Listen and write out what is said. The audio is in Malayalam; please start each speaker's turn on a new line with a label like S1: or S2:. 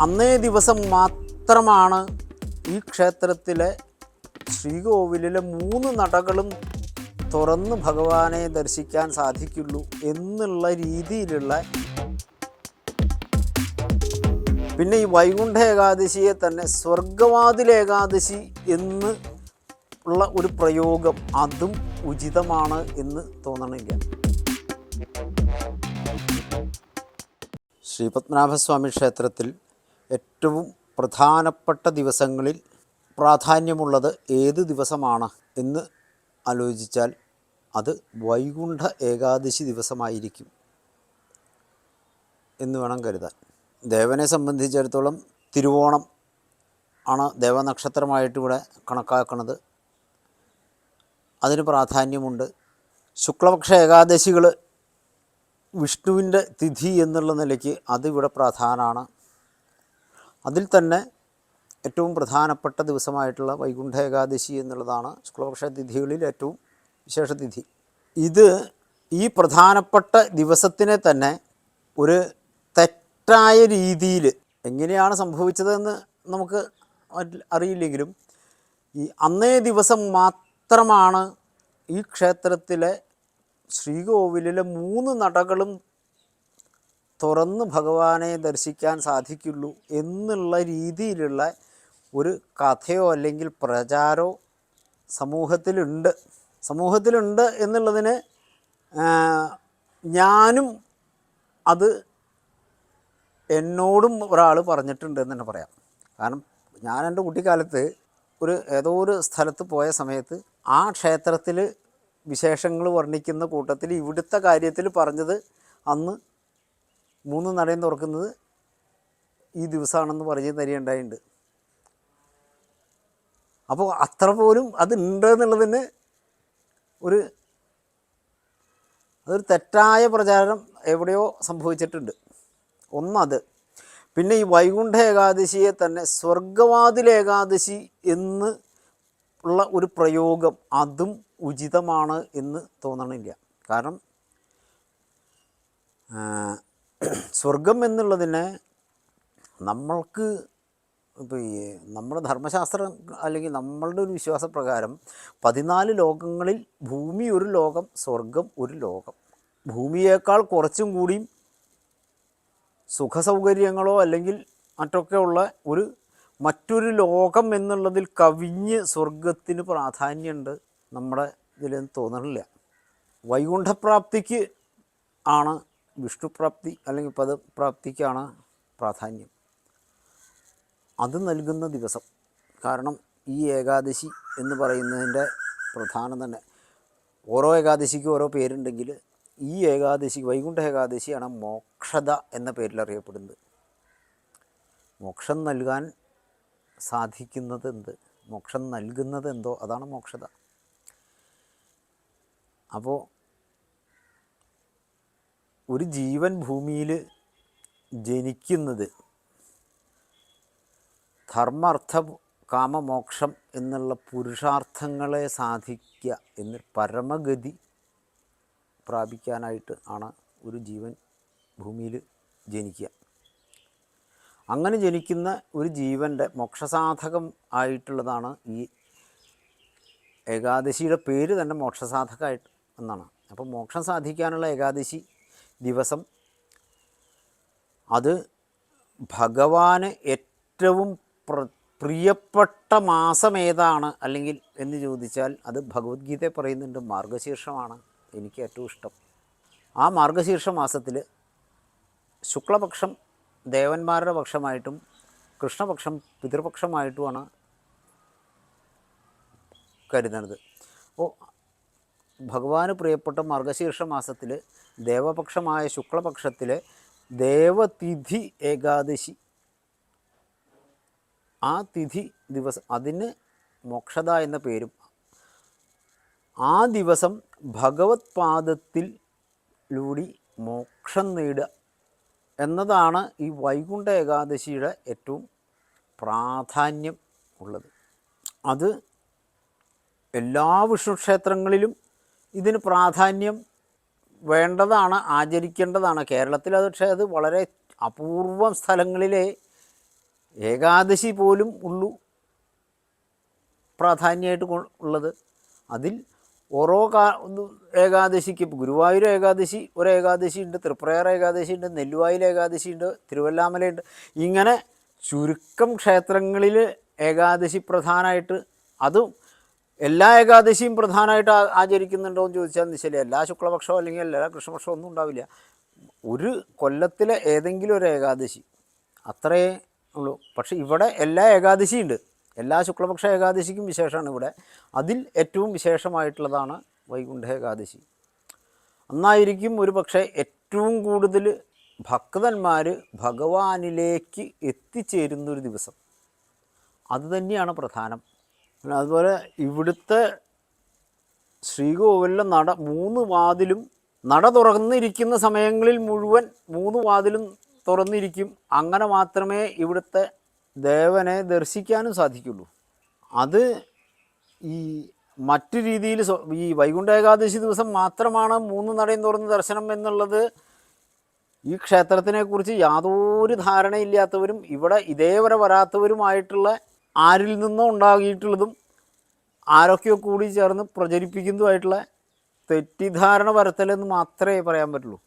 S1: അന്നേ ദിവസം മാത്രമാണ് ഈ ക്ഷേത്രത്തിലെ ശ്രീകോവിലിലെ മൂന്ന് നടകളും തുറന്ന് ഭഗവാനെ ദർശിക്കാൻ സാധിക്കുള്ളൂ എന്നുള്ള രീതിയിലുള്ള പിന്നെ ഈ വൈകുണ്ഠ ഏകാദശിയെ തന്നെ സ്വർഗവാതിൽ ഏകാദശി എന്ന് ഉള്ള ഒരു പ്രയോഗം അതും ഉചിതമാണ് എന്ന് തോന്നണില്ല. ശ്രീപത്മനാഭസ്വാമി ക്ഷേത്രത്തിൽ ഏറ്റവും പ്രധാനപ്പെട്ട ദിവസങ്ങളിൽ പ്രാധാന്യമുള്ളത് ഏത് ദിവസമാണ് എന്ന് ആലോചിച്ചാൽ അത് വൈകുണ്ഠ ഏകാദശി ദിവസമായിരിക്കും എന്ന് വേണം കരുതാൻ. ദേവനെ സംബന്ധിച്ചിടത്തോളം തിരുവോണം ആണ് ദേവനക്ഷത്രമായിട്ട് ഇവിടെ കണക്കാക്കുന്നത്. അതിന് പ്രാധാന്യമുണ്ട്. ശുക്ലപക്ഷ ഏകാദശികൾ വിഷ്ണുവിന്റെ തിഥി എന്നുള്ള നിലയ്ക്ക് അതിവിടെ പ്രധാനമാണ് അതിൽ തന്നെ ഏറ്റവും പ്രധാനപ്പെട്ട ദിവസമായിട്ടുള്ള വൈകുണ്ഠ ഏകാദശി എന്നുള്ളതാണ് ശുക്ലപക്ഷ തിഥികളിൽ ഏറ്റവും വിശേഷ തിഥി. ഇത് ഈ പ്രധാനപ്പെട്ട ദിവസത്തിനെ തന്നെ ഒരു തെറ്റായ രീതിയിൽ എങ്ങനെയാണ് സംഭവിച്ചതെന്ന് നമുക്ക് അറിയില്ലെങ്കിലും ഈ അന്നേ ദിവസം മാത്രമാണ് ഈ ക്ഷേത്രത്തിലെ ശ്രീകോവിലിലെ മൂന്ന് നടകളും തുറന്ന് ഭഗവാനെ ദർശിക്കാൻ സാധിക്കുള്ളൂ എന്നുള്ള രീതിയിലുള്ള ഒരു കഥയോ അല്ലെങ്കിൽ പ്രചാരോ സമൂഹത്തിലുണ്ട്. സമൂഹത്തിലുണ്ട് എന്നുള്ളതിന് ഞാനും അത് എന്നോടും ഒരാൾ പറഞ്ഞിട്ടുണ്ട് എന്ന് തന്നെ പറയാം. കാരണം ഞാൻ എന്റെ കുട്ടിക്കാലത്ത് ഒരു ഏതോ ഒരു സ്ഥലത്ത് പോയ സമയത്ത് ആ ക്ഷേത്രത്തിൽ വിശേഷങ്ങൾ വർണിക്കുന്ന കൂട്ടത്തിൽ ഇവിടുത്തെ കാര്യത്തിൽ പറഞ്ഞത് അന്ന് മൂന്ന് നടയും തുറക്കുന്നത് ഈ ദിവസമാണെന്ന് പറഞ്ഞ് തരികയുണ്ടായിട്ടുണ്ട് അപ്പോൾ അത്ര പോലും അത് ഉണ്ട് എന്നുള്ളതിന് ഒരു അതൊരു തെറ്റായ പ്രചാരണം എവിടെയോ സംഭവിച്ചിട്ടുണ്ട്. ഒന്നത് പിന്നെ ഈ വൈകുണ്ഠ ഏകാദശിയെ തന്നെ സ്വർഗവാതിൽ ഏകാദശി എന്ന് ഉള്ള ഒരു പ്രയോഗം അതും ഉചിതമാണ് എന്ന് തോന്നണില്ല. കാരണം സ്വർഗം എന്നുള്ളതിനെ നമ്മൾക്ക് ഇപ്പോൾ ഈ നമ്മുടെ ധർമ്മശാസ്ത്രം അല്ലെങ്കിൽ നമ്മളുടെ ഒരു വിശ്വാസപ്രകാരം പതിനാല് ലോകങ്ങളിൽ ഭൂമി ഒരു ലോകം സ്വർഗം ഒരു ലോകം. ഭൂമിയേക്കാൾ കുറച്ചും കൂടിയും സുഖസൗകര്യങ്ങളോ അല്ലെങ്കിൽ മറ്റൊക്കെ ഉള്ള ഒരു മറ്റൊരു ലോകം എന്നുള്ളതിൽ കവിഞ്ഞ് സ്വർഗത്തിന് പ്രാധാന്യമുണ്ട് നമ്മുടെ ഇതിലൊന്നും തോന്നണില്ല. വൈകുണ്ഠപ്രാപ്തിക്ക് ആണ് വിഷ്ണുപ്രാപ്തി അല്ലെങ്കിൽ പദപ്രാപ്തിക്കാണ് പ്രാധാന്യം. അത് നൽകുന്ന ദിവസം. കാരണം ഈ ഏകാദശി എന്ന് പറയുന്നതിന്റെ പ്രധാനം തന്നെ. ഓരോ ഏകാദശിക്കും ഓരോ പേരുണ്ടെങ്കിൽ ഈ ഏകാദശി വൈകുണ്ഠ ഏകാദശിയാണ് മോക്ഷത എന്ന പേരിൽ അറിയപ്പെടുന്നത്. മോക്ഷം നൽകാൻ സാധിക്കുന്നത് എന്ത്? മോക്ഷം നൽകുന്നത് എന്തോ? അതാണ് മോക്ഷത. അപ്പോൾ ഒരു ജീവൻ ഭൂമിയിൽ ജനിക്കുന്നത് ധർമ്മർത്ഥ കാമമോക്ഷം എന്നുള്ള പുരുഷാർത്ഥങ്ങളെ സാധിക്കുക എന്ന പരമഗതി പ്രാപിക്കാനായിട്ട് ആണ് ഒരു ജീവൻ ഭൂമിയിൽ ജനിക്കുക. അങ്ങനെ ജനിക്കുന്ന ഒരു ജീവന്റെ മോക്ഷസാധകം ആയിട്ടുള്ളതാണ് ഈ ഏകാദശിയുടെ പേര് തന്നെ മോക്ഷസാധകമായിട്ട് എന്നാണ്. അപ്പോൾ മോക്ഷം സാധിക്കാനുള്ള ഏകാദശി ദിവസം. അത് ഭഗവാന് ഏറ്റവും പ്ര പ്രിയപ്പെട്ട മാസം ഏതാണ്? അല്ലെങ്കിൽ എന്ന് ചോദിച്ചാൽ അത് ഭഗവത്ഗീത പറയുന്നുണ്ട് മാർഗശീർഷമാണ് എനിക്ക് ഏറ്റവും ഇഷ്ടം. ആ മാർഗശീർഷ മാസത്തിൽ ശുക്ലപക്ഷം ദേവന്മാരുടെ പക്ഷമായിട്ടും കൃഷ്ണപക്ഷം പിതൃപക്ഷമായിട്ടുമാണ് കരുതുന്നത്. അപ്പോൾ ഭഗവാന് പ്രിയപ്പെട്ട മാർഗശീർഷ മാസത്തിൽ ദേവപക്ഷമായ ശുക്ലപക്ഷത്തിലെ ദേവതിഥി ഏകാദശി. ആ തിഥി ദിവസം അതിന് മോക്ഷത എന്ന പേരും. ആ ദിവസം ഭഗവത് പാദത്തിലൂടി മോക്ഷം നേടുക എന്നതാണ് ഈ വൈകുണ്ഠ ഏകാദശിയുടെ ഏറ്റവും പ്രാധാന്യം ഉള്ളത്. അത് എല്ലാ വിഷ്ണു ക്ഷേത്രങ്ങളിലും ഇതിന് പ്രാധാന്യം വേണ്ടതാണ് ആചരിക്കേണ്ടതാണ്. കേരളത്തിൽ അത് പക്ഷേ അത് വളരെ അപൂർവം സ്ഥലങ്ങളിലെ ഏകാദശി പോലും ഉള്ളൂ പ്രാധാന്യമായിട്ട് ഉള്ളത്. അതിൽ ഓരോ കാ ഏകാദശിക്ക് ഗുരുവായൂർ ഏകാദശി ഒരു ഏകാദശി ഉണ്ട് തൃപ്രയർ ഏകാദശി ഉണ്ട് നെല്ലുവായിൽ ഏകാദശി ഉണ്ട് തിരുവല്ലാമലയുണ്ട് ഇങ്ങനെ ചുരുക്കം ക്ഷേത്രങ്ങളിൽ ഏകാദശി പ്രധാനമായിട്ട് അതും എല്ലാ ഏകാദശിയും പ്രധാനമായിട്ട് ആചരിക്കുന്നുണ്ടോ എന്ന് ചോദിച്ചാൽ നിശ്ചയം എല്ലാ ശുക്ലപക്ഷമോ അല്ലെങ്കിൽ എല്ലാ കൃഷ്ണപക്ഷമോ ഒന്നും ഉണ്ടാവില്ല. ഒരു കൊല്ലത്തിലെ ഏതെങ്കിലും ഒരു ഏകാദശി അത്രയേ ഉള്ളൂ. പക്ഷേ ഇവിടെ എല്ലാ ഏകാദശിയും ഉണ്ട്. എല്ലാ ശുക്ലപക്ഷ ഏകാദശിക്കും വിശേഷമാണ് ഇവിടെ. അതിൽ ഏറ്റവും വിശേഷമായിട്ടുള്ളതാണ് വൈകുണ്ഠ ഏകാദശി. അന്നായിരിക്കും ഒരു പക്ഷേ ഏറ്റവും കൂടുതൽ ഭക്തന്മാർ ഭഗവാനിലേക്ക് എത്തിച്ചേരുന്നൊരു ദിവസം. അതുതന്നെയാണ് പ്രധാനം. പിന്നെ അതുപോലെ ഇവിടുത്തെ ശ്രീകോവിലിലെ നട മൂന്ന് വാതിലും നട തുറന്നിരിക്കുന്ന സമയങ്ങളിൽ മുഴുവൻ മൂന്ന് വാതിലും തുറന്നിരിക്കും. അങ്ങനെ മാത്രമേ ഇവിടുത്തെ ദേവനെ ദർശിക്കാനും സാധിക്കുള്ളൂ. അത് ഈ മറ്റു രീതിയിൽ ഈ വൈകുണ്ഠ ഏകാദശി ദിവസം മാത്രമാണ് മൂന്ന് നടയും തുറന്ന് ദർശനം എന്നുള്ളത് ഈ ക്ഷേത്രത്തിനെക്കുറിച്ച് യാതൊരു ധാരണയില്ലാത്തവരും ഇവിടെ ഇതേവരെ വരാത്തവരുമായിട്ടുള്ള ആരിൽ നിന്നോ ഉണ്ടാകിയിട്ടുള്ളതും ആരൊക്കെയോ കൂടി ചേർന്ന് പ്രചരിപ്പിക്കുന്നതുമായിട്ടുള്ള തെറ്റിദ്ധാരണ പരത്തലെന്ന് മാത്രമേ പറയാൻ പറ്റുള്ളൂ.